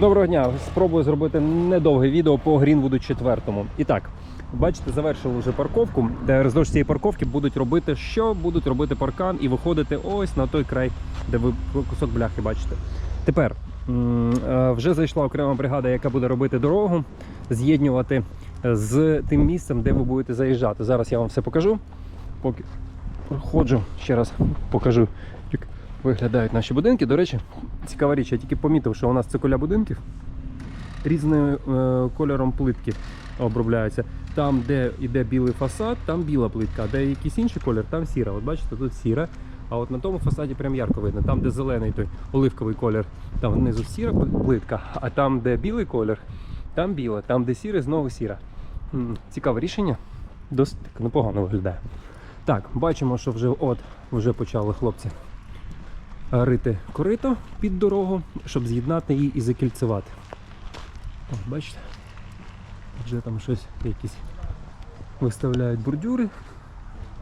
Доброго дня. Спробую зробити недовге відео по Грінвуду 4. І так, бачите, завершили вже парковку, де роздовж цієї парковки будуть робити що? Будуть робити паркан і виходити ось на той край, де ви кусок бляхи бачите. Тепер е, вже зайшла окрема бригада, яка буде робити дорогу, з'єднювати з тим місцем, де ви будете заїжджати. Зараз я вам все покажу. Поки проходжу, ще раз покажу, виглядають наші будинки. До речі, цікава річ, я тільки помітив, що у нас цикуля будинків різним е, кольором плитки обробляються. Там, де йде білий фасад, там біла плитка, а де якийсь інший колір, там сіра. От бачите, тут сіра. А от на тому фасаді прям ярко видно. Там, де зелений той оливковий колір, там внизу сіра плитка, а там, де білий колір, там біла, там, де сіра, знову сіра. Цікаве рішення. Досить непогано виглядає. Так, бачимо, що вже от вже почали хлопці рити корито під дорогу, щоб з'єднати її і закільцевати. О, бачите? Вже там щось якісь виставляють бордюри.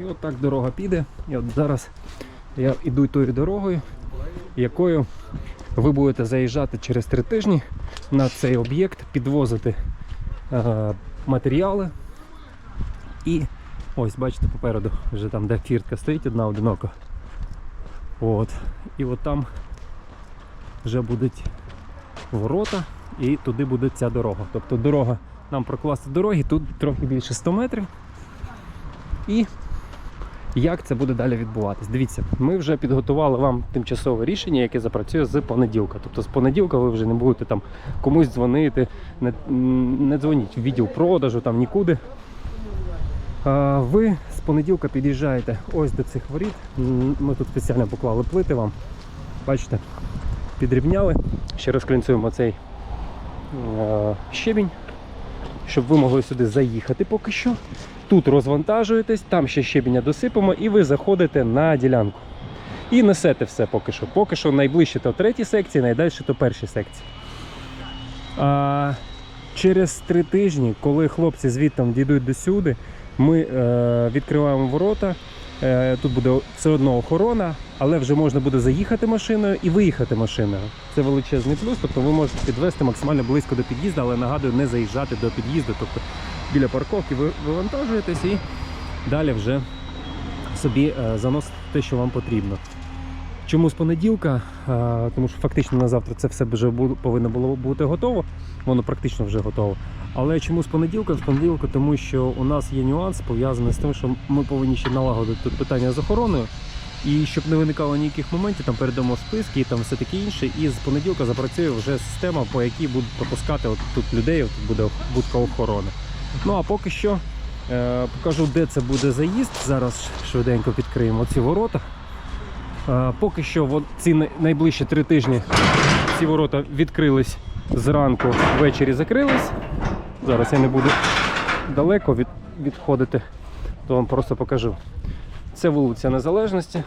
І от так дорога піде. І от зараз я йду тою дорогою, якою ви будете заїжджати через три тижні на цей об'єкт, підвозити е, матеріали. І ось, бачите, попереду, вже там, де фіртка стоїть, одна одинока. От. І от там вже будуть ворота, і туди буде ця дорога. Тобто дорога, нам прокласти дороги, тут трохи більше 100 метрів. І як це буде далі відбуватись? Дивіться, ми вже підготували вам тимчасове рішення, яке запрацює з понеділка. Тобто з понеділка ви вже не будете там комусь дзвонити, не, не дзвоніть в відділ продажу, там нікуди. Ви з понеділка під'їжджаєте ось до цих воріт. Ми тут спеціально поклали плити вам. Бачите, підрівняли. Ще розклінцюємо цей е, щебінь, щоб ви могли сюди заїхати поки що. Тут розвантажуєтесь, там ще щебіння досипемо, і ви заходите на ділянку. І несете все поки що. Поки що найближче то третій секції, найдальше то перші секції. А, через три тижні, коли хлопці звідти дійдуть до сюди, ми е, відкриваємо ворота. Е, тут буде все одно охорона, але вже можна буде заїхати машиною і виїхати машиною. Це величезний плюс, тобто ви можете підвести максимально близько до під'їзду, але нагадую, не заїжджати до під'їзду. Тобто біля парковки ви вивантажуєтесь і далі вже собі е, заносите те, що вам потрібно. Чому з понеділка? Тому що фактично на завтра це все вже повинно було бути готово. Воно практично вже готово. Але чому з понеділка? З понеділка, тому що у нас є нюанс пов'язаний з тим, що ми повинні ще налагодити тут питання з охороною. І щоб не виникало ніяких моментів, там передамо списки і там все таке інше. І з понеділка запрацює вже система, по якій будуть пропускати от тут людей, от тут буде будка охорони. Ну а поки що е, покажу, де це буде заїзд. Зараз швиденько відкриємо ці ворота. Е, поки що ці найближчі три тижні ці ворота відкрились зранку, ввечері закрились. Зараз я не буду далеко від, відходити, то вам просто покажу. Це вулиця Незалежності.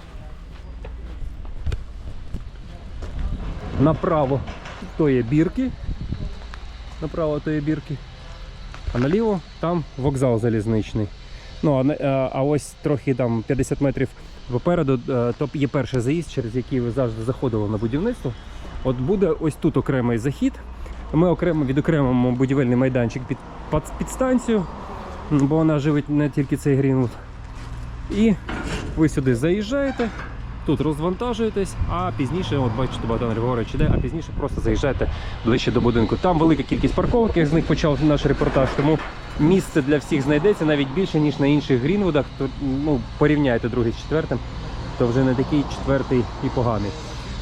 Направо то є бірки. Направо то є бірки. А наліво там вокзал залізничний. Ну, а, а- ось трохи там 50 метрів попереду, е, є перший заїзд, через який ви завжди заходили на будівництво. От буде ось тут окремий захід. Ми окремо відокремимо будівельний майданчик під, станцію, бо вона живить не тільки цей Грінвуд. І ви сюди заїжджаєте, тут розвантажуєтесь, а пізніше, от бачите, Богдан Григорович іде, а пізніше просто заїжджаєте ближче до будинку. Там велика кількість парковок, як з них почав наш репортаж, тому місце для всіх знайдеться навіть більше, ніж на інших Грінвудах. То, ну, порівняйте другий з четвертим, то вже не такий четвертий і поганий.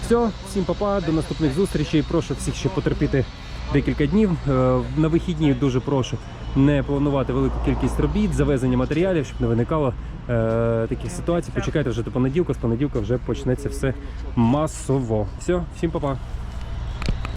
Все, всім папа, до наступних зустрічей. Прошу всіх ще потерпіти декілька днів. Е, На вихідні дуже прошу не планувати велику кількість робіт, завезення матеріалів, щоб не виникало е, таких ситуацій. Почекайте вже до понеділка, з понеділка вже почнеться все масово. Все, всім папа.